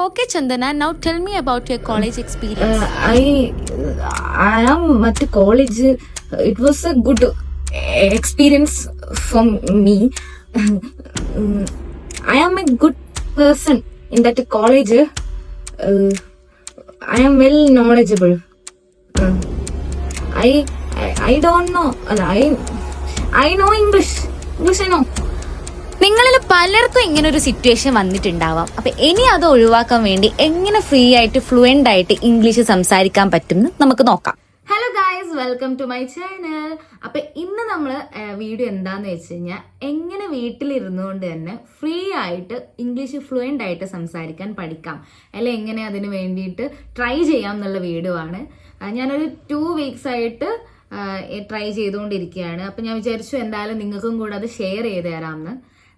Okay, Chandana, now tell me about your college experience. Uh, I I am at college. It was a good experience for me. I am a good person in that college. Uh, I am well knowledgeable. Uh, I, I I don't know. I I know English. English I know. നിങ്ങളിൽ പലർക്കും ഇങ്ങനെ ഒരു situation വന്നിട്ടുണ്ടാവാം. അപ്പൊ ഇനി അത് ഒഴിവാക്കാൻ വേണ്ടി എങ്ങനെ ഫ്രീ ആയിട്ട് ഫ്ലുവന്റ് ആയിട്ട് ഇംഗ്ലീഷ് സംസാരിക്കാൻ പറ്റും നമുക്ക് നോക്കാം. Hello guys welcome to my channel അപ്പൊ ഇന്ന് നമ്മൾ വീഡിയോ എന്താന്ന് വെച്ച് കഴിഞ്ഞാൽ എങ്ങനെ വീട്ടിലിരുന്നുകൊണ്ട് തന്നെ ഫ്രീ ആയിട്ട് ഇംഗ്ലീഷ് ഫ്ലുവന്റ് ആയിട്ട് സംസാരിക്കാൻ പഠിക്കാം. അല്ലെ എങ്ങനെ അതിന് വേണ്ടിയിട്ട് ട്രൈ ചെയ്യാം എന്നുള്ള വീഡിയോ ആണ്. ഞാനൊരു ടു വീക്സ് ആയിട്ട് ട്രൈ ചെയ്തുകൊണ്ടിരിക്കുകയാണ്. അപ്പൊ ഞാൻ വിചാരിച്ചു എന്തായാലും നിങ്ങൾക്കും കൂടെ അത് ഷെയർ ചെയ്ത് തരാമെന്ന്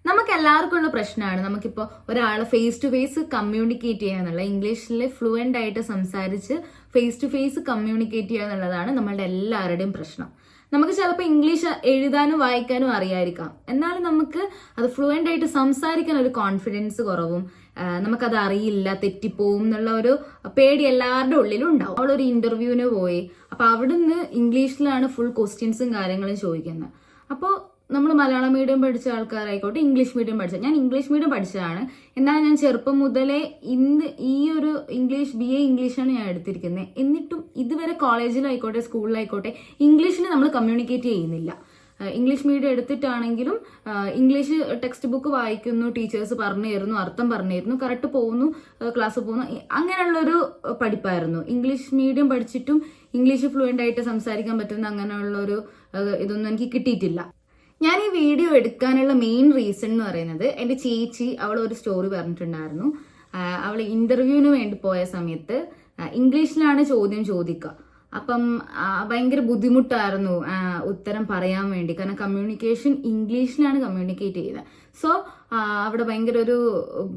നമുക്ക് എല്ലാവർക്കും ഉള്ള പ്രശ്നമാണ്. നമുക്കിപ്പോൾ ഒരാൾ ഫേസ് ടു ഫേസ് കമ്മ്യൂണിക്കേറ്റ് ചെയ്യുക എന്നുള്ള ഇംഗ്ലീഷിൽ ഫ്ലുവന്റ് ആയിട്ട് സംസാരിച്ച് ഫേസ് ടു ഫേസ് കമ്മ്യൂണിക്കേറ്റ് ചെയ്യുക എന്നുള്ളതാണ് നമ്മളുടെ എല്ലാവരുടെയും പ്രശ്നം. നമുക്ക് ചിലപ്പോൾ ഇംഗ്ലീഷ് എഴുതാനും വായിക്കാനും അറിയായിരിക്കാം. എന്നാലും നമുക്ക് അത് ഫ്ലുവന്റ് ആയിട്ട് സംസാരിക്കാൻ ഒരു കോൺഫിഡൻസ് കുറവും നമുക്കത് അറിയില്ല തെറ്റിപ്പോവും എന്നുള്ള ഒരു പേടി എല്ലാവരുടെ ഉള്ളിലും ഉണ്ടാവും. അവളൊരു ഇന്റർവ്യൂവിന് പോയി. അപ്പോൾ അവിടുന്ന് ഇംഗ്ലീഷിലാണ് ഫുൾ ക്വസ്റ്റ്യൻസും കാര്യങ്ങളും ചോദിക്കുന്നത്. അപ്പോൾ നമ്മൾ മലയാളം മീഡിയം പഠിച്ച ആൾക്കാരായിക്കോട്ടെ ഇംഗ്ലീഷ് മീഡിയം പഠിച്ച ഞാൻ ഇംഗ്ലീഷ് മീഡിയം പഠിച്ചതാണ്. എന്നാൽ ഞാൻ ചെറുപ്പം മുതലേ ഇന്ന് ഈ ഒരു ഇംഗ്ലീഷ് ബി എ ഇംഗ്ലീഷാണ് ഞാൻ എടുത്തിരിക്കുന്നത്. എന്നിട്ടും ഇതുവരെ കോളേജിലായിക്കോട്ടെ സ്കൂളിലായിക്കോട്ടെ ഇംഗ്ലീഷിൽ നമ്മൾ കമ്മ്യൂണിക്കേറ്റ് ചെയ്യുന്നില്ല. ഇംഗ്ലീഷ് മീഡിയം എടുത്തിട്ടാണെങ്കിലും ഇംഗ്ലീഷ് ടെക്സ്റ്റ് ബുക്ക് വായിക്കുന്നു ടീച്ചേഴ്സ് പറഞ്ഞു തരുന്നു അർത്ഥം പറഞ്ഞു തരുന്നു കറക്റ്റ് പോകുന്നു ക്ലാസ് പോകുന്നു അങ്ങനെയുള്ളൊരു പഠിപ്പായിരുന്നു. ഇംഗ്ലീഷ് മീഡിയം പഠിച്ചിട്ടും ഇംഗ്ലീഷ് ഫ്ലുവന്റ് ആയിട്ട് സംസാരിക്കാൻ പറ്റുന്ന അങ്ങനെയുള്ളൊരു ഇതൊന്നും എനിക്ക് കിട്ടിയിട്ടില്ല. ഞാൻ ഈ വീഡിയോ എടുക്കാനുള്ള മെയിൻ റീസൺ എന്ന് പറയുന്നത് എന്റെ ചേച്ചി അവൾ ഒരു സ്റ്റോറി പറഞ്ഞിട്ടുണ്ടായിരുന്നു. അവൾ ഇന്റർവ്യൂവിന് വേണ്ടി പോയ സമയത്ത് ഇംഗ്ലീഷിലാണ് ചോദ്യം ചോദിക്കുക. അപ്പം ഭയങ്കര ബുദ്ധിമുട്ടായിരുന്നു ഉത്തരം പറയാൻ വേണ്ടി. കാരണം കമ്മ്യൂണിക്കേഷൻ ഇംഗ്ലീഷിലാണ് കമ്മ്യൂണിക്കേറ്റ് ചെയ്യുന്നത്. സോ അവിടെ ഭയങ്കര ഒരു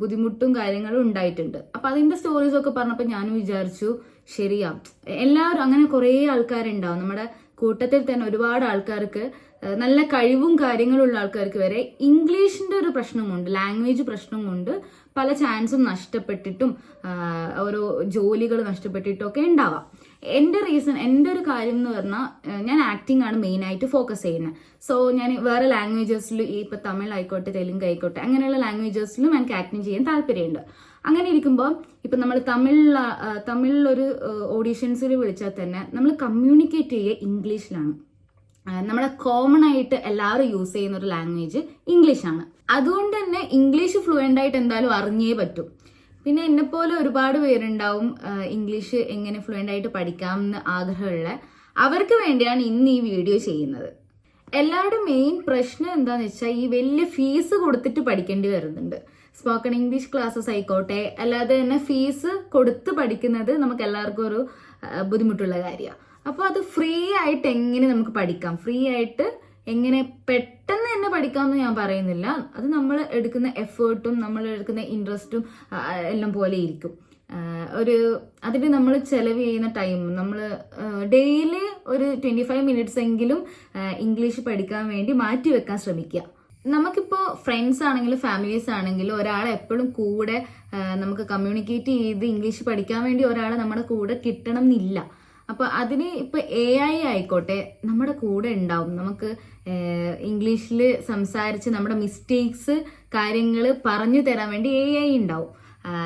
ബുദ്ധിമുട്ടും കാര്യങ്ങളും ഉണ്ടായിട്ടുണ്ട്. അപ്പൊ അതിന്റെ സ്റ്റോറീസ് ഒക്കെ പറഞ്ഞപ്പോൾ ഞാനും വിചാരിച്ചു ശരിയാ. എല്ലാവരും അങ്ങനെ കുറേ ആൾക്കാരുണ്ടാവും. നമ്മുടെ കൂട്ടത്തിൽ തന്നെ ഒരുപാട് ആൾക്കാർക്ക് നല്ല കഴിവും കാര്യങ്ങളും ഉള്ള ആൾക്കാർക്ക് വരെ ഇംഗ്ലീഷിന്റെ ഒരു പ്രശ്നമുണ്ട് ലാംഗ്വേജ് പ്രശ്നം കൊണ്ട് പല ചാൻസും നഷ്ടപ്പെട്ടിട്ടും ഓരോ ജോലികൾ നഷ്ടപ്പെട്ടിട്ടും ഒക്കെ ഉണ്ടാവാം. എന്റെ റീസൺ എന്റെ ഒരു കാര്യം എന്ന് പറഞ്ഞാൽ ഞാൻ ആക്ടിംഗ് ആണ് മെയിനായിട്ട് ഫോക്കസ് ചെയ്യുന്നത് സോ ഞാൻ വേറെ ലാംഗ്വേജസിൽ ഈ ഇപ്പൊ തമിഴ് ആയിക്കോട്ടെ തെലുങ്ക് ആയിക്കോട്ടെ അങ്ങനെയുള്ള ലാംഗ്വേജസിലും എനിക്ക് ആക്ടിങ് ചെയ്യാൻ താല്പര്യമുണ്ട്. അങ്ങനെ ഇരിക്കുമ്പോൾ ഇപ്പൊ നമ്മൾ തമിഴിൽ തമിഴിലൊരു ഓഡീഷൻസിൽ വിളിച്ചാൽ തന്നെ നമ്മൾ കമ്മ്യൂണിക്കേറ്റ് ചെയ്യുക ഇംഗ്ലീഷിലാണ്. ആ, നമ്മുടെ കോമൺ ആയിട്ട് എല്ലാവരും യൂസ് ചെയ്യുന്ന ഒരു ലാംഗ്വേജ് ഇംഗ്ലീഷാണ് അതുകൊണ്ട് തന്നെ ഇംഗ്ലീഷ് ഫ്ലുവന്റ് ആയിട്ട് എന്തായാലും അറിഞ്ഞേ പറ്റും. പിന്നെ എന്നെപ്പോലെ ഒരുപാട് പേരുണ്ടാവും ഇംഗ്ലീഷ് എങ്ങനെ ഫ്ലുവന്റ് ആയിട്ട് പഠിക്കാം എന്ന് ആഗ്രഹമുള്ള അവർക്ക് വേണ്ടിയാണ് ഇന്ന് ഈ വീഡിയോ ചെയ്യുന്നത്. എല്ലാവരുടെ മെയിൻ പ്രശ്നം എന്താന്ന് വെച്ചാൽ ഈ വലിയ ഫീസ് കൊടുത്തിട്ട് പഠിക്കേണ്ടി വരുന്നുണ്ട്. സ്പോക്കൺ ഇംഗ്ലീഷ് ക്ലാസ്സസ് ആയിക്കോട്ടെ അല്ലാതെ തന്നെ ഫീസ് കൊടുത്ത് പഠിക്കുന്നത് നമുക്ക് എല്ലാവർക്കും ഒരു ബുദ്ധിമുട്ടുള്ള കാര്യമാണ് അപ്പോൾ അത് ഫ്രീ ആയിട്ട് എങ്ങനെ നമുക്ക് പഠിക്കാം? ഫ്രീ ആയിട്ട് എങ്ങനെ പെട്ടെന്ന് തന്നെ പഠിക്കാമെന്ന് ഞാൻ പറയുന്നില്ല. അത് നമ്മൾ എടുക്കുന്ന എഫേർട്ടും നമ്മൾ എടുക്കുന്ന ഇൻട്രസ്റ്റും എല്ലാം പോലെ ഇരിക്കും. ഒരു അതിന് നമ്മൾ ചെലവ് ചെയ്യുന്ന ടൈം നമ്മൾ ഡെയിലി ഒരു ട്വന്റി ഫൈവ് മിനിറ്റ്സ് എങ്കിലും ഇംഗ്ലീഷ് പഠിക്കാൻ വേണ്ടി മാറ്റി വെക്കാൻ ശ്രമിക്കുക. നമുക്കിപ്പോൾ ഫ്രണ്ട്സ് ആണെങ്കിലും ഫാമിലീസ് ആണെങ്കിലും ഒരാളെ എപ്പോഴും കൂടെ നമുക്ക് കമ്മ്യൂണിക്കേറ്റ് ചെയ്ത് ഇംഗ്ലീഷ് പഠിക്കാൻ വേണ്ടി ഒരാളെ നമ്മുടെ കൂടെ കിട്ടണം എന്നില്ല. അപ്പൊ അതിന് ഇപ്പൊ എ ഐ ആയിക്കോട്ടെ നമ്മുടെ കൂടെ ഉണ്ടാവും. നമുക്ക് ഇംഗ്ലീഷിൽ സംസാരിച്ച് നമ്മുടെ മിസ്റ്റേക്സ് കാര്യങ്ങൾ പറഞ്ഞു തരാൻ വേണ്ടി എ ഐ ഉണ്ടാവും.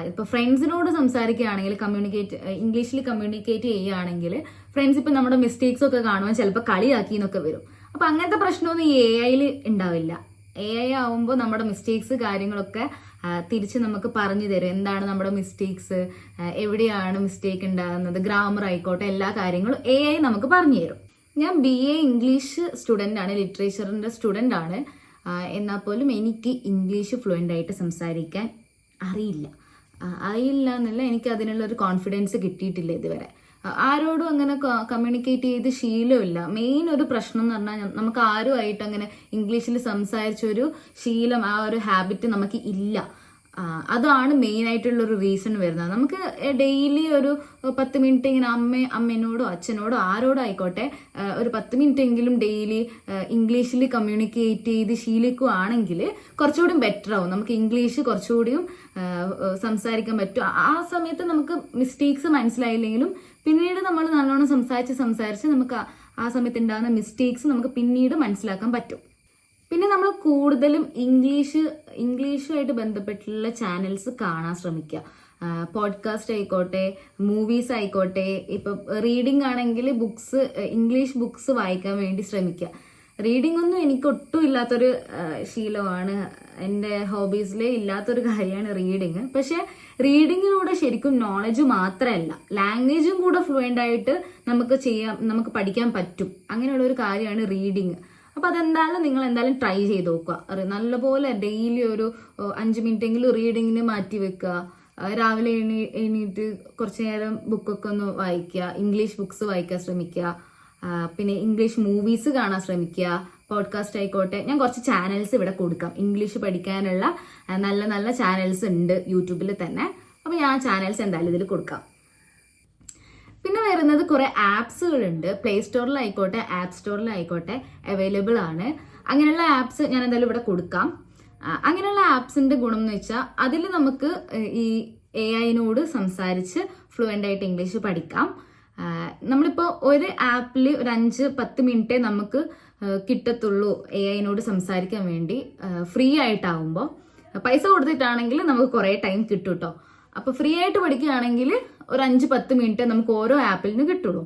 ഇപ്പൊ ഫ്രണ്ട്സിനോട് സംസാരിക്കുകയാണെങ്കിൽ കമ്മ്യൂണിക്കേറ്റ് ഇംഗ്ലീഷിൽ കമ്മ്യൂണിക്കേറ്റ് ചെയ്യുകയാണെങ്കിൽ ഫ്രണ്ട്സ് ഇപ്പൊ നമ്മുടെ മിസ്റ്റേക്സ് ഒക്കെ കാണുമ്പോൾ ചിലപ്പോൾ കളിയാക്കി എന്നൊക്കെ വരും. അപ്പൊ അങ്ങനത്തെ പ്രശ്നമൊന്നും എ ഐയിൽ ഉണ്ടാവില്ല. എ ഐ ആവുമ്പോൾ നമ്മുടെ മിസ്റ്റേക്സ് കാര്യങ്ങളൊക്കെ തിരിച്ച് നമുക്ക് പറഞ്ഞു തരും. എന്താണ് നമ്മുടെ മിസ്റ്റേക്സ് എവിടെയാണ് മിസ്റ്റേക്ക് ഉണ്ടാകുന്നത്? ഗ്രാമർ ആയിക്കോട്ടെ എല്ലാ കാര്യങ്ങളും എ ഐ നമുക്ക് പറഞ്ഞു തരും. ഞാൻ ബി എ ഇംഗ്ലീഷ് സ്റ്റുഡന്റ് ആണ് ലിറ്ററേച്ചറിന്റെ സ്റ്റുഡന്റ് ആണ്. എന്നാൽ പോലും എനിക്ക് ഇംഗ്ലീഷ് ഫ്ലുവന്റ് ആയിട്ട് സംസാരിക്കാൻ അറിയില്ല. അറിയില്ല എന്നല്ല എനിക്ക് അതിനുള്ളൊരു കോൺഫിഡൻസ് കിട്ടിയിട്ടില്ല ഇതുവരെ. ആരോടും അങ്ങനെ കമ്മ്യൂണിക്കേറ്റ് ചെയ്ത് ശീലമില്ല. മെയിൻ ഒരു പ്രശ്നം എന്ന് പറഞ്ഞാൽ നമുക്ക് ആരുമായിട്ട് അങ്ങനെ ഇംഗ്ലീഷിൽ സംസാരിച്ച ഒരു ശീലം ആ ഒരു ഹാബിറ്റ് നമുക്ക് ഇല്ല. അതാണ് മെയിൻ ആയിട്ടുള്ള ഒരു റീസൺ വരുന്നത്. നമുക്ക് ഡെയിലി ഒരു പത്ത് മിനിറ്റ് ഇങ്ങനെ അമ്മ അമ്മേനോടോ അച്ഛനോടോ ആരോടോ ആയിക്കോട്ടെ ഒരു പത്ത് മിനിറ്റ് എങ്കിലും ഡെയിലി ഇംഗ്ലീഷിൽ കമ്മ്യൂണിക്കേറ്റ് ചെയ്ത് ശീലിക്കുകയാണെങ്കിൽ കുറച്ചുകൂടി ബെറ്റർ ആവും. നമുക്ക് ഇംഗ്ലീഷ് കുറച്ചുകൂടിയും സംസാരിക്കാൻ പറ്റും. ആ സമയത്ത് നമുക്ക് മിസ്റ്റേക്സ് മനസ്സിലായില്ലെങ്കിലും പിന്നീട് നമ്മൾ നല്ലോണം സംസാരിച്ച് സംസാരിച്ച് നമുക്ക് ആ- സമയത്ത് ഉണ്ടാകുന്ന മിസ്റ്റേക്സ് നമുക്ക് പിന്നീട് മനസ്സിലാക്കാൻ പറ്റും. പിന്നെ നമ്മൾ കൂടുതലും ഇംഗ്ലീഷ് ഇംഗ്ലീഷുമായിട്ട് ബന്ധപ്പെട്ടുള്ള ചാനൽസ് കാണാൻ ശ്രമിക്കുക. പോഡ്കാസ്റ്റ് ആയിക്കോട്ടെ മൂവീസ് ആയിക്കോട്ടെ ഇപ്പം റീഡിംഗ് ആണെങ്കിൽ ബുക്സ് ഇംഗ്ലീഷ് ബുക്സ് വായിക്കാൻ വേണ്ടി ശ്രമിക്കുക. റീഡിംഗ് ഒന്നും എനിക്ക് ഒട്ടും ഇല്ലാത്തൊരു ശീലമാണ്. എന്റെ ഹോബീസിലെ ഇല്ലാത്തൊരു കാര്യമാണ് റീഡിങ് പക്ഷെ റീഡിങ്ങിലൂടെ ശരിക്കും നോളജ് മാത്രമല്ല. ലാംഗ്വേജും കൂടെ ഫ്ലുവന്റ് ആയിട്ട് നമുക്ക് ചെയ്യാം നമുക്ക് പഠിക്കാൻ പറ്റും. അങ്ങനെയുള്ള ഒരു കാര്യമാണ് റീഡിങ് അപ്പൊ അതെന്തായാലും നിങ്ങൾ എന്തായാലും ട്രൈ ചെയ്ത് നോക്കുക. നല്ലപോലെ ഡെയിലി ഒരു അഞ്ച് മിനിറ്റ് എങ്കിലും റീഡിങ്ങിന് മാറ്റി വെക്കുക. രാവിലെ എണീ എണീറ്റ് കുറച്ച് നേരം ബുക്കൊക്കെ ഒന്ന് വായിക്കുക. ഇംഗ്ലീഷ് ബുക്സ് വായിക്കാൻ ശ്രമിക്കുക. പിന്നെ ഇംഗ്ലീഷ് മൂവീസ് കാണാൻ ശ്രമിക്കുക പോഡ്കാസ്റ്റ് ആയിക്കോട്ടെ. ഞാൻ കുറച്ച് ചാനൽസ് ഇവിടെ കൊടുക്കാം. ഇംഗ്ലീഷ് പഠിക്കാനുള്ള നല്ല നല്ല ചാനൽസ് ഉണ്ട് യൂട്യൂബിൽ തന്നെ. അപ്പോൾ ഞാൻ ചാനൽസ് എന്തായാലും ഇതിൽ കൊടുക്കാം. പിന്നെ വരുന്നത് കുറെ ആപ്സുകളുണ്ട്. പ്ലേ സ്റ്റോറിലായിക്കോട്ടെ ആപ്പ് സ്റ്റോറിലായിക്കോട്ടെ അവൈലബിൾ ആണ്. അങ്ങനെയുള്ള ആപ്സ് ഞാൻ എന്തായാലും ഇവിടെ കൊടുക്കാം. അങ്ങനെയുള്ള ആപ്സിന്റെ ഗുണം എന്ന് വെച്ചാൽ അതിൽ നമുക്ക് ഈ എ ഐനോട് സംസാരിച്ച് ഫ്ലുവന്റ് ആയിട്ട് ഇംഗ്ലീഷ് പഠിക്കാം. ആ, നമ്മളിപ്പോൾ ഒരു ആപ്പിൽ ഒരു അഞ്ച് പത്ത് മിനിറ്റേ നമുക്ക് കിട്ടത്തുള്ളൂ എ ഐനോട് സംസാരിക്കാൻ വേണ്ടി. ഫ്രീ ആയിട്ടാവുമ്പോൾ പൈസ കൊടുത്തിട്ടാണെങ്കിൽ നമുക്ക് കുറേ ടൈം കിട്ടും കേട്ടോ അപ്പോൾ ഫ്രീ ആയിട്ട് പഠിക്കുകയാണെങ്കിൽ ഒരു അഞ്ച് പത്ത് മിനിറ്റ് നമുക്ക് ഓരോ ആപ്പിൽ നിന്ന് കിട്ടുള്ളൂ.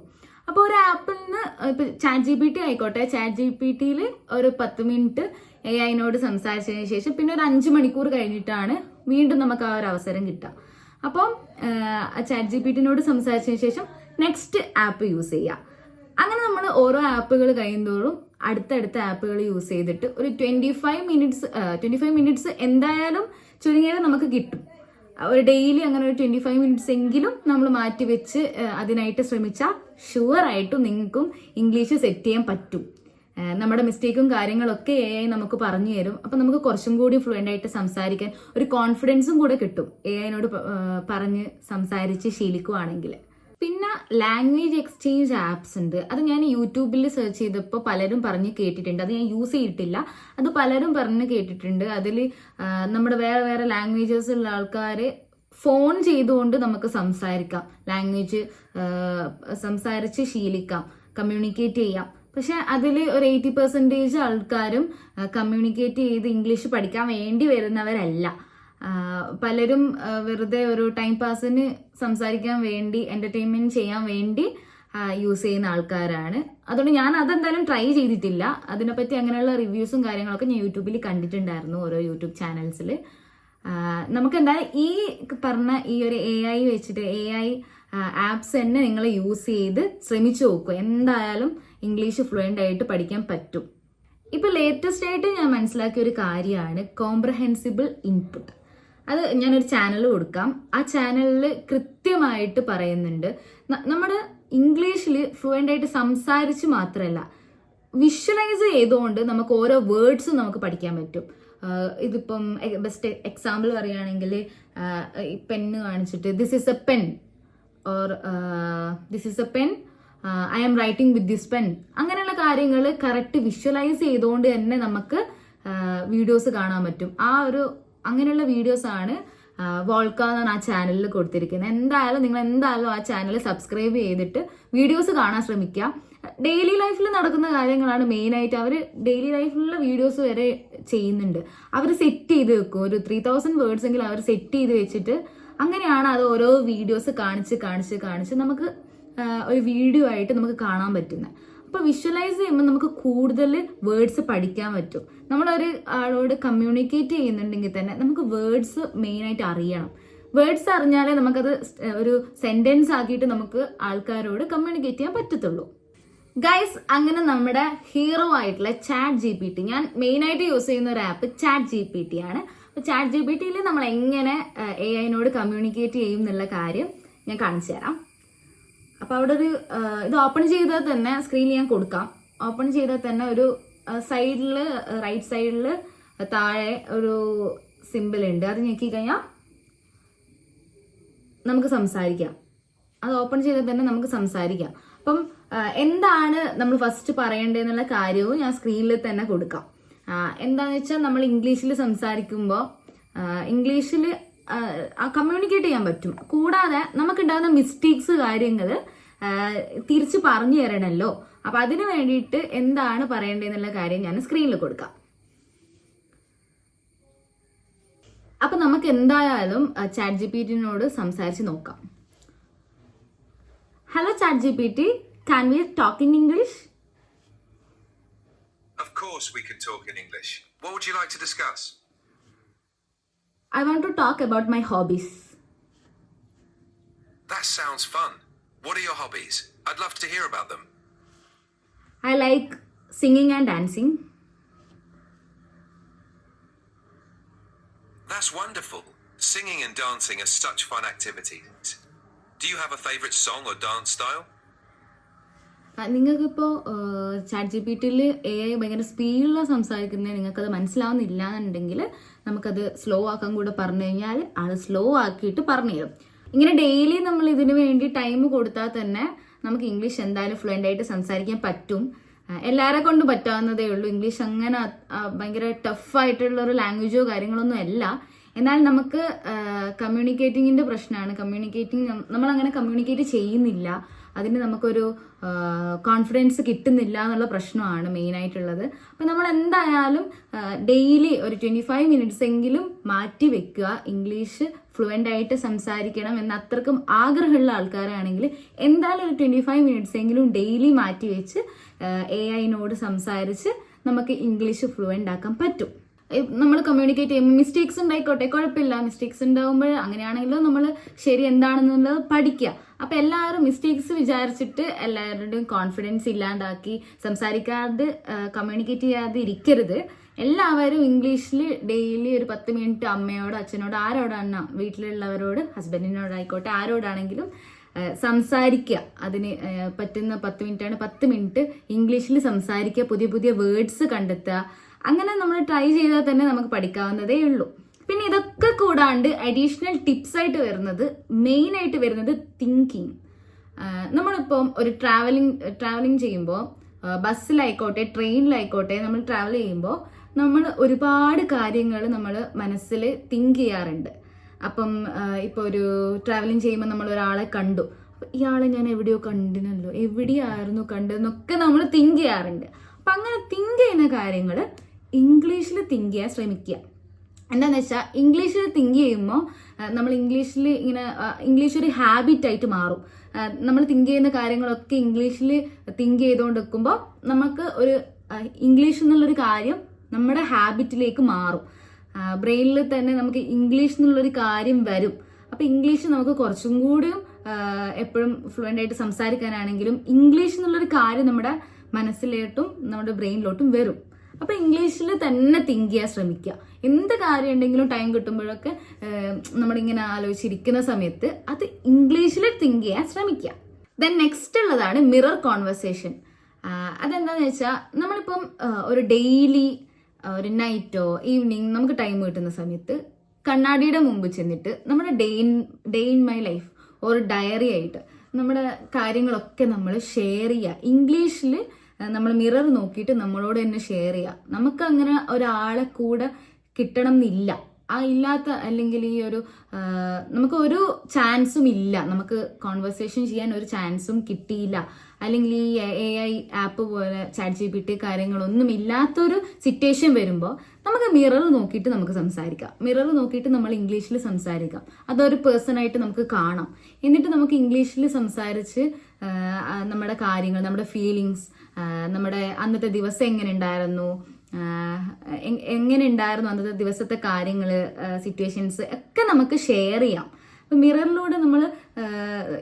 അപ്പോൾ ഒരു ആപ്പിൽ നിന്ന് ഇപ്പോൾ ചാറ്റ് ജി പി ടി ആയിക്കോട്ടെ. ചാറ്റ് ജി പി ടിയിൽ ഒരു പത്ത് മിനിറ്റ് എ ഐനോട് സംസാരിച്ചതിന് ശേഷം പിന്നെ ഒരു അഞ്ച് മണിക്കൂർ കഴിഞ്ഞിട്ടാണ് വീണ്ടും നമുക്ക് ആ ഒരു അവസരം കിട്ടുക. അപ്പം ചാറ്റ് ജി പി ടിനോട് സംസാരിച്ചതിന് ശേഷം നെക്സ്റ്റ് ആപ്പ് യൂസ് ചെയ്യുക അങ്ങനെ നമ്മൾ ഓരോ ആപ്പുകൾ കഴിയുന്തോറും അടുത്തടുത്ത ആപ്പുകൾ യൂസ് ചെയ്തിട്ട് ഒരു twenty five minutes twenty five minutes എന്തായാലും ചുരുങ്ങിയത് നമുക്ക് കിട്ടും. ഒരു ഡെയിലി അങ്ങനെ ഒരു ട്വന്റി ഫൈവ് മിനിറ്റ്സ് എങ്കിലും നമ്മൾ മാറ്റി വെച്ച് അതിനായിട്ട് ശ്രമിച്ചാൽ ഷുവർ ആയിട്ടും നിങ്ങൾക്കും ഇംഗ്ലീഷ് സെറ്റ് ചെയ്യാൻ പറ്റും. നമ്മുടെ മിസ്റ്റേക്കും കാര്യങ്ങളൊക്കെ എ ഐ നമുക്ക് പറഞ്ഞു തരും. അപ്പം നമുക്ക് കുറച്ചും കൂടി ഫ്ലുവന്റ് ആയിട്ട് സംസാരിക്കാൻ ഒരു കോൺഫിഡൻസും കൂടെ കിട്ടും. എ ഐനോട് പറഞ്ഞ് സംസാരിച്ച് ശീലിക്കുവാണെങ്കിൽ പിന്നെ ലാംഗ്വേജ് എക്സ്ചേഞ്ച് ആപ്സ് ഉണ്ട്. അത് ഞാൻ യൂട്യൂബിൽ സെർച്ച് ചെയ്തപ്പോൾ പലരും പറഞ്ഞ് കേട്ടിട്ടുണ്ട്. അത് ഞാൻ യൂസ് ചെയ്തിട്ടില്ല. അത് പലരും പറഞ്ഞ് കേട്ടിട്ടുണ്ട്. അതിൽ നമ്മുടെ വേറെ വേറെ ലാംഗ്വേജസ് ഉള്ള ആൾക്കാർ ഫോൺ ചെയ്തുകൊണ്ട് നമുക്ക് സംസാരിക്കാം. ലാംഗ്വേജ് സംസാരിച്ച് ശീലിക്കാം. കമ്മ്യൂണിക്കേറ്റ് ചെയ്യാം. പക്ഷെ അതിൽ ഒരു എയ്റ്റി പെർസെന്റേജ് ആൾക്കാരും കമ്മ്യൂണിക്കേറ്റ് ചെയ്ത് ഇംഗ്ലീഷ് പഠിക്കാൻ വേണ്ടി വരുന്നവരല്ല. പലരും വെറുതെ ഒരു ടൈം പാസിന് സംസാരിക്കാൻ വേണ്ടി എന്റർടൈൻമെന്റ് ചെയ്യാൻ വേണ്ടി യൂസ് ചെയ്യുന്ന ആൾക്കാരാണ്. അതുകൊണ്ട് ഞാൻ അതെന്തായാലും ട്രൈ ചെയ്തിട്ടില്ല. അതിനെപ്പറ്റി അങ്ങനെയുള്ള റിവ്യൂസും കാര്യങ്ങളൊക്കെ ഞാൻ യൂട്യൂബിൽ കണ്ടിട്ടുണ്ടായിരുന്നു ഓരോ യൂട്യൂബ് ചാനൽസിൽ നമുക്ക് എന്തായാലും ഈ പറഞ്ഞ ഈ ഒരു എ ഐ വെച്ചിട്ട് എ ഐ ആപ്സ് തന്നെ നിങ്ങൾ യൂസ് ചെയ്ത് ശ്രമിച്ചു നോക്കുക. എന്തായാലും ഇംഗ്ലീഷ് ഫ്ലുവന്റ് ആയിട്ട് പഠിക്കാൻ പറ്റും. ഇപ്പൊ ലേറ്റസ്റ്റ് ആയിട്ട് ഞാൻ മനസ്സിലാക്കിയ ഒരു കാര്യമാണ് കോംപ്രഹെൻസിബിൾ ഇൻപുട്ട് അത് ഞാനൊരു ചാനൽ കൊടുക്കാം. ആ ചാനലിൽ കൃത്യമായിട്ട് പറയുന്നുണ്ട്. നമ്മുടെ ഇംഗ്ലീഷിൽ ഫ്ലുവന്റ് ആയിട്ട് സംസാരിച്ച് മാത്രമല്ല വിഷ്വലൈസ് ചെയ്തുകൊണ്ട് നമുക്ക് ഓരോ വേർഡ്സും നമുക്ക് പഠിക്കാൻ പറ്റും. ഇതിപ്പം ബെസ്റ്റ് എക്സാമ്പിൾ പറയുകയാണെങ്കിൽ പെണ്ണ് കാണിച്ചിട്ട് this is a pen or this is a pen I am writing with this pen അങ്ങനെയുള്ള കാര്യങ്ങൾ കറക്റ്റ് വിഷ്വലൈസ് ചെയ്തുകൊണ്ട് തന്നെ നമുക്ക് വീഡിയോസ് കാണാൻ പറ്റും. ആ ഒരു അങ്ങനെയുള്ള വീഡിയോസ് ആണ് വോൾക്ക എന്നാണ് ആ ചാനലിൽ കൊടുത്തിരിക്കുന്നത്. എന്തായാലും നിങ്ങൾ എന്തായാലും ആ ചാനൽ സബ്സ്ക്രൈബ് ചെയ്തിട്ട് വീഡിയോസ് കാണാൻ ശ്രമിക്കുക. ഡെയിലി ലൈഫിൽ നടക്കുന്ന കാര്യങ്ങളാണ് മെയിനായിട്ട് അവർ ഡെയിലി ലൈഫിലുള്ള വീഡിയോസ് വരെ ചെയ്യുന്നുണ്ട്. അവർ സെറ്റ് ചെയ്ത് വെക്കും. ഒരു ത്രീ തൗസൻഡ് വേർഡ്സ് എങ്കിലും അവർ സെറ്റ് ചെയ്ത് വെച്ചിട്ട് അങ്ങനെയാണ് അത് ഓരോ വീഡിയോസ് കാണിച്ച് കാണിച്ച് കാണിച്ച് നമുക്ക് ഒരു വീഡിയോ ആയിട്ട് നമുക്ക് കാണാൻ പറ്റുന്നത്. അപ്പൊ വിഷ്വലൈസ് ചെയ്യുമ്പോൾ നമുക്ക് കൂടുതൽ വേർഡ്സ് പഠിക്കാൻ പറ്റും. നമ്മളൊരു ആളോട് കമ്മ്യൂണിക്കേറ്റ് ചെയ്യുന്നുണ്ടെങ്കിൽ തന്നെ നമുക്ക് വേർഡ്സ് മെയിനായിട്ട് അറിയണം. വേർഡ്സ് അറിഞ്ഞാലേ നമുക്കത് ഒരു സെന്റൻസ് ആക്കിയിട്ട് നമുക്ക് ആൾക്കാരോട് കമ്മ്യൂണിക്കേറ്റ് ചെയ്യാൻ പറ്റത്തുള്ളൂ. ഗൈസ് അങ്ങനെ നമ്മുടെ ഹീറോ ആയിട്ടുള്ള ചാറ്റ് ജി പി ടി ഞാൻ മെയിനായിട്ട് യൂസ് ചെയ്യുന്ന ഒരു app chat G P T ആണ്. അപ്പൊ ചാറ്റ് ജി പി ടിയിൽ നമ്മൾ എങ്ങനെ എ ഐനോട് കമ്മ്യൂണിക്കേറ്റ് ചെയ്യും എന്നുള്ള കാര്യം ഞാൻ കാണിച്ചു തരാം. അപ്പൊ അവിടെ ഒരു ഇത് ഓപ്പൺ ചെയ്താൽ തന്നെ സ്ക്രീനിൽ ഞാൻ കൊടുക്കാം. ഓപ്പൺ ചെയ്താൽ തന്നെ ഒരു സൈഡിൽ റൈറ്റ് സൈഡിൽ താഴെ ഒരു സിമ്പിൾ ഉണ്ട്. അത് ഞെക്കി കഴിഞ്ഞാൽ നമുക്ക് സംസാരിക്കാം. അത് ഓപ്പൺ ചെയ്താൽ തന്നെ നമുക്ക് സംസാരിക്കാം. അപ്പം എന്താണ് നമ്മൾ ഫസ്റ്റ് പറയേണ്ടതെന്നുള്ള കാര്യവും ഞാൻ സ്ക്രീനിൽ തന്നെ കൊടുക്കാം. എന്താണെന്ന് വെച്ചാൽ നമ്മൾ ഇംഗ്ലീഷിൽ സംസാരിക്കുമ്പോൾ ഇംഗ്ലീഷിൽ കമ്മ്യൂണിക്കേറ്റ് ചെയ്യാൻ പറ്റും. കൂടാതെ നമുക്കുണ്ടാകുന്ന മിസ്റ്റേക്സ് കാര്യങ്ങൾ തിരിച്ച് പറഞ്ഞു തരണമല്ലോ അപ്പൊ അതിന് വേണ്ടിയിട്ട് എന്താണ് പറയേണ്ടതെന്നുള്ള കാര്യം ഞാൻ സ്ക്രീനിൽ കൊടുക്കാം. അപ്പൊ നമുക്ക് എന്തായാലും ചാറ്റ് ജി പി ടിനോട് സംസാരിച്ച് നോക്കാം. Hello chat G P T can we talk in English Of course, we can talk in English. What would you like to discuss? I want to talk about my hobbies. That sounds fun. What are your hobbies? I'd love to hear about them. I like singing and dancing. That's wonderful. Singing and dancing are such fun activities. Do you have a favorite song or dance style? നിങ്ങൾക്കിപ്പോൾ chat G P ടിയിൽ A I ഭയങ്കര സ്പീഡിൽ സംസാരിക്കുന്നത് നിങ്ങൾക്കത് മനസ്സിലാവുന്നില്ല എന്നുണ്ടെങ്കിൽ നമുക്കത് slow ആക്കാൻ കൂടെ പറഞ്ഞു കഴിഞ്ഞാൽ ആൾ സ്ലോ ആക്കിയിട്ട് പറഞ്ഞു തരും. ഇങ്ങനെ ഡെയിലി നമ്മൾ ഇതിന് വേണ്ടി ടൈം കൊടുത്താൽ തന്നെ നമുക്ക് ഇംഗ്ലീഷ് എന്തായാലും ഫ്ലുവന്റ് ആയിട്ട് സംസാരിക്കാൻ പറ്റും. എല്ലാവരെ കൊണ്ട് പറ്റാവുന്നതേ ഉള്ളൂ. ഇംഗ്ലീഷ് അങ്ങനെ ഭയങ്കര ടഫ് ആയിട്ടുള്ള ഒരു ലാംഗ്വേജോ കാര്യങ്ങളൊന്നും അല്ല. എന്നാൽ നമുക്ക് കമ്മ്യൂണിക്കേറ്റിങ്ങിന്റെ പ്രശ്നമാണ്. കമ്മ്യൂണിക്കേറ്റിംഗ് നമ്മൾ അങ്ങനെ കമ്മ്യൂണിക്കേറ്റ് ചെയ്യുന്നില്ല. അതിന് നമുക്കൊരു കോൺഫിഡൻസ് കിട്ടുന്നില്ല എന്നുള്ള പ്രശ്നമാണ് മെയിൻ ആയിട്ടുള്ളത്. അപ്പം നമ്മൾ എന്തായാലും ഡെയിലി ഒരു ട്വന്റി ഫൈവ് മിനിറ്റ്സ് എങ്കിലും മാറ്റി വെക്കുക ഇംഗ്ലീഷ് ഫ്ലുവന്റ് ആയിട്ട് സംസാരിക്കണം എന്ന് അത്രക്കും ആഗ്രഹമുള്ള ആൾക്കാരാണെങ്കിൽ എന്തായാലും ഒരു ട്വന്റി ഫൈവ് മിനിറ്റ്സ് എങ്കിലും ഡെയിലി മാറ്റി വെച്ച് എ ഐനോട് സംസാരിച്ച് നമുക്ക് ഇംഗ്ലീഷ് ഫ്ലുവന്റ് ആക്കാൻ പറ്റും. നമ്മൾ കമ്മ്യൂണിക്കേറ്റ് ചെയ്യുമ്പോൾ മിസ്റ്റേക്സ് ഉണ്ടായിക്കോട്ടെ കുഴപ്പമില്ല. മിസ്റ്റേക്സ് ഉണ്ടാകുമ്പോൾ അങ്ങനെയാണെങ്കിലും നമ്മൾ ശരി എന്താണെന്നുള്ളത് പഠിക്കുക. അപ്പൊ എല്ലാവരും മിസ്റ്റേക്സ് വിചാരിച്ചിട്ട് എല്ലാവരുടെയും കോൺഫിഡൻസ് ഇല്ലാണ്ടാക്കി സംസാരിക്കാതെ കമ്മ്യൂണിക്കേറ്റ് ചെയ്യാതെ ഇരിക്കരുത്. എല്ലാവരും ഇംഗ്ലീഷിൽ ഡെയിലി ഒരു പത്ത് മിനിറ്റ് അമ്മയോട് അച്ഛനോട് ആരോടാണ് വീട്ടിലുള്ളവരോട് ഹസ്ബൻഡിനോടായിക്കോട്ടെ ആരോടാണെങ്കിലും സംസാരിക്കുക. അതിന് പറ്റുന്ന പത്ത് മിനിറ്റാണ് പത്ത് മിനിറ്റ് ഇംഗ്ലീഷിൽ സംസാരിക്കുക. പുതിയ പുതിയ വേർഡ്സ് കണ്ടെത്തുക. അങ്ങനെ നമ്മൾ ട്രൈ ചെയ്താൽ തന്നെ നമുക്ക് പഠിക്കാവുന്നതേ ഉള്ളൂ. പിന്നെ ഇതൊക്കെ കൂടാണ്ട് അഡീഷണൽ ടിപ്സ് ആയിട്ട് വരുന്നത് മെയിൻ ആയിട്ട് വരുന്നത് തിങ്കിങ് നമ്മളിപ്പം ഒരു ട്രാവലിംഗ് ട്രാവലിംഗ് ചെയ്യുമ്പോൾ ബസ്സിലായിക്കോട്ടെ ട്രെയിനിലായിക്കോട്ടെ നമ്മൾ ട്രാവൽ ചെയ്യുമ്പോൾ നമ്മൾ ഒരുപാട് കാര്യങ്ങൾ നമ്മൾ മനസ്സിൽ തിങ്ക് ചെയ്യാറുണ്ട്. അപ്പം ഇപ്പോൾ ഒരു ട്രാവലിംഗ് ചെയ്യുമ്പോൾ നമ്മൾ ഒരാളെ കണ്ടു. ഇയാളെ ഞാൻ എവിടെയോ കണ്ടിനല്ലോ എവിടെയായിരുന്നു കണ്ടതെന്നൊക്കെ നമ്മൾ തിങ്ക് ചെയ്യാറുണ്ട്. അപ്പം അങ്ങനെ തിങ്ക് ചെയ്യുന്ന കാര്യങ്ങൾ ഇംഗ്ലീഷിൽ തിങ്ക് ചെയ്യാൻ ശ്രമിക്കുക. എന്താണെന്ന് വെച്ചാൽ ഇംഗ്ലീഷിൽ തിങ്ക് ചെയ്യുമ്പോൾ നമ്മൾ ഇംഗ്ലീഷിൽ ഇങ്ങനെ ഇംഗ്ലീഷ് ഒരു ഹാബിറ്റ് ആയിട്ട് മാറും. നമ്മൾ തിങ്ക് ചെയ്യുന്ന കാര്യങ്ങളൊക്കെ ഇംഗ്ലീഷിൽ തിങ്ക് ചെയ്തുകൊണ്ട് നിൽക്കുമ്പോൾ നമുക്ക് ഒരു ഇംഗ്ലീഷ് എന്നുള്ളൊരു കാര്യം നമ്മുടെ ഹാബിറ്റിലേക്ക് മാറും. ബ്രെയിനിൽ തന്നെ നമുക്ക് ഇംഗ്ലീഷ് എന്നുള്ളൊരു കാര്യം വരും. അപ്പോൾ ഇംഗ്ലീഷ് നമുക്ക് കുറച്ചും കൂടിയും എപ്പോഴും ഫ്ലുവന്റ് ആയിട്ട് സംസാരിക്കാനാണെങ്കിലും ഇംഗ്ലീഷ് എന്നുള്ളൊരു കാര്യം നമ്മുടെ മനസ്സിലോട്ടും നമ്മുടെ ബ്രെയിനിലോട്ടും വരും. അപ്പൊ ഇംഗ്ലീഷിൽ തന്നെ തിങ്ക് ചെയ്യാൻ ശ്രമിക്കുക. എന്ത് കാര്യം ഉണ്ടെങ്കിലും ടൈം കിട്ടുമ്പോഴൊക്കെ നമ്മളിങ്ങനെ ആലോചിച്ചിരിക്കുന്ന സമയത്ത് അത് ഇംഗ്ലീഷിൽ തിങ്ക് ചെയ്യാൻ ശ്രമിക്കുക. ദെൻ നെക്സ്റ്റ് ഉള്ളതാണ് മിറർ കോൺവെർസേഷൻ അതെന്താന്ന് വെച്ചാൽ നമ്മളിപ്പം ഒരു ഡെയിലി ഒരു നൈറ്റോ ഈവനിങ് നമുക്ക് ടൈം കിട്ടുന്ന സമയത്ത് കണ്ണാടിയുടെ മുമ്പ് ചെന്നിട്ട് നമ്മുടെ day in day in my life ഒരു ഡയറി ആയിട്ട് നമ്മുടെ കാര്യങ്ങളൊക്കെ നമ്മൾ ഷെയർ ചെയ്യുക. ഇംഗ്ലീഷിൽ നമ്മൾ മിറർ നോക്കിയിട്ട് നമ്മളോട് തന്നെ ഷെയർ ചെയ്യുക നമുക്ക് അങ്ങനെ ഒരാളെ കൂടെ കിട്ടണം എന്നില്ല ആ ഇല്ലാത്ത അല്ലെങ്കിൽ ഈ ഒരു നമുക്ക് ഒരു ചാൻസും ഇല്ല. നമുക്ക് കോൺവെർസേഷൻ ചെയ്യാൻ ഒരു ചാൻസും കിട്ടിയില്ല. അല്ലെങ്കിൽ ഈ എ ഐ ആപ്പ് പോലെ ചാറ്റ് ജി പി ടി കാര്യങ്ങളൊന്നും ഇല്ലാത്തൊരു സിറ്റുവേഷൻ വരുമ്പോൾ നമുക്ക് മിറർ നോക്കിയിട്ട് നമുക്ക് സംസാരിക്കാം. മിറർ നോക്കിയിട്ട് നമ്മൾ ഇംഗ്ലീഷിൽ സംസാരിക്കാം. അതൊരു പേഴ്സണായിട്ട് നമുക്ക് കാണാം. എന്നിട്ട് നമുക്ക് ഇംഗ്ലീഷിൽ സംസാരിച്ച് നമ്മുടെ കാര്യങ്ങൾ നമ്മുടെ ഫീലിങ്സ് നമ്മുടെ അന്നത്തെ ദിവസം എങ്ങനെ ഉണ്ടായിരുന്നു എങ്ങനെ ഉണ്ടായിരുന്നു അന്നത്തെ ദിവസത്തെ കാര്യങ്ങൾ സിറ്റുവേഷൻസ് ഒക്കെ നമുക്ക് ഷെയർ ചെയ്യാം. അപ്പം മിററിലൂടെ നമ്മൾ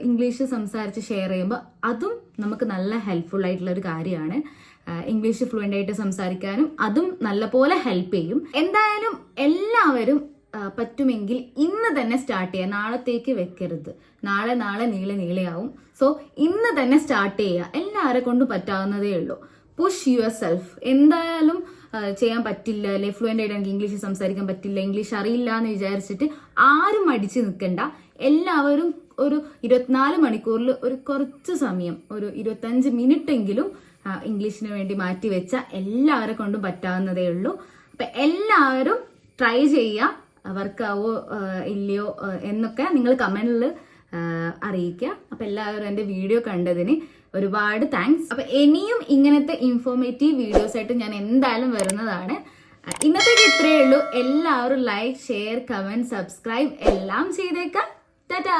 ഇംഗ്ലീഷ് സംസാരിച്ച് ഷെയർ ചെയ്യുമ്പോൾ അതും നമുക്ക് നല്ല ഹെൽപ്ഫുൾ ആയിട്ടുള്ള ഒരു കാര്യമാണ് ഇംഗ്ലീഷ് ഫ്ലുവന്റ് ആയിട്ട് സംസാരിക്കാനും അതും നല്ലപോലെ ഹെൽപ്പ് ചെയ്യും. എന്തായാലും എല്ലാവരും പറ്റുമെങ്കിൽ ഇന്ന് തന്നെ സ്റ്റാർട്ട് ചെയ്യുക നാളത്തേക്ക് വെക്കരുത്. നാളെ നാളെ നീളെ നീളെയാവും സോ ഇന്ന് തന്നെ സ്റ്റാർട്ട് ചെയ്യുക. എല്ലാവരെ കൊണ്ടും പറ്റാവുന്നതേ ഉള്ളൂ. പുഷ് യുവർ സെൽഫ് എന്തായാലും ചെയ്യാൻ പറ്റില്ല അല്ലെ? ഫ്ലുവന്റ് ആയിട്ട് എനിക്ക് ഇംഗ്ലീഷ് സംസാരിക്കാൻ പറ്റില്ല ഇംഗ്ലീഷ് അറിയില്ല എന്ന് വിചാരിച്ചിട്ട് ആരും അടിച്ചു നിൽക്കണ്ട. എല്ലാവരും ഒരു ഇരുപത്തിനാല് മണിക്കൂറിൽ ഒരു കുറച്ച് സമയം ഒരു ഇരുപത്തഞ്ച് മിനിറ്റ് എങ്കിലും ഇംഗ്ലീഷിന് വേണ്ടി മാറ്റി വെച്ച എല്ലാവരെ കൊണ്ടും പറ്റാവുന്നതേ ഉള്ളൂ. അപ്പം എല്ലാവരും ട്രൈ ചെയ്യുക. വർക്കാവോ ഇല്ലയോ എന്നൊക്കെ നിങ്ങൾ കമന്റിൽ അറിയിക്കുക. അപ്പം എല്ലാവരും എന്റെ വീഡിയോ കണ്ടതിന് ഒരുപാട് താങ്ക്സ് അപ്പം ഇനിയും ഇങ്ങനത്തെ ഇൻഫോർമേറ്റീവ് വീഡിയോസ് ആയിട്ട് ഞാൻ എന്തായാലും വരുന്നതാണ്. ഇന്നത്തേക്ക് ഇത്രയേ ഉള്ളൂ. എല്ലാവരും ലൈക്ക് ഷെയർ കമന്റ് സബ്സ്ക്രൈബ് എല്ലാം ചെയ്തേക്കാം. ടാറ്റാ